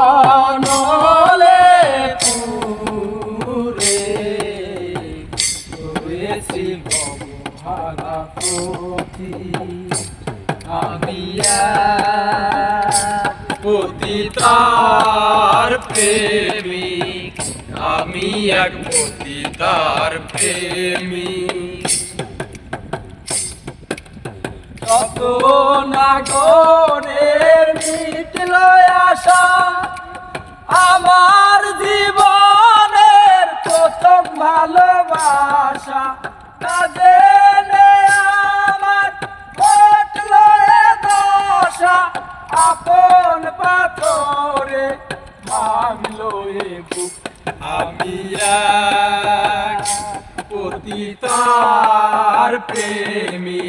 অনলে পুরে হয়েছি বমহারা পথি আমি পতিতার প্রেমিক আমি এক পতিতার প্রেমিক। কত নাগরের মিটল আশা আমার জীবনের প্রথম ভালোবাসা। জেনে আমার পাথরে পতিতার প্রেমিক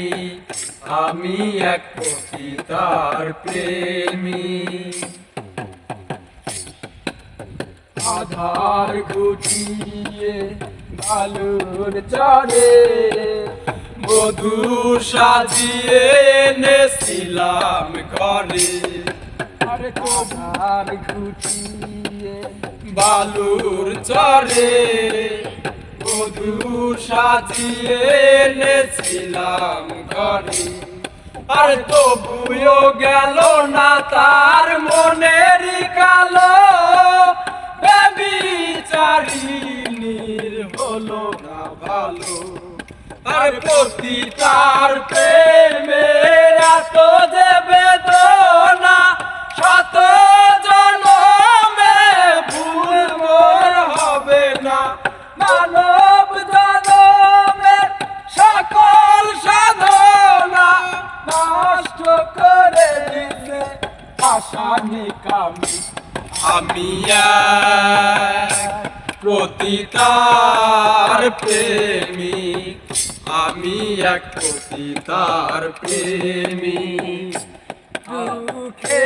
আমি এক পতিতার প্রেমিক আধার ঘুটিয়ে বালুর চরে মধু সাজিয়ে নেছিলাম ঘরে। আরে আধার ঘুটিয়ে বালুর চরে মধু সাজিয়ে নেছিলাম ঘরে। আর তবুও গেল না তার মনের কালো। বেবিচারিনীর হলো না ভালো। আর প্রতি তার প্রেমের আসামি কামি। আমি প্রতিতার প্রেমী আমি এক প্রতিতার প্রেমিক। দুঃখে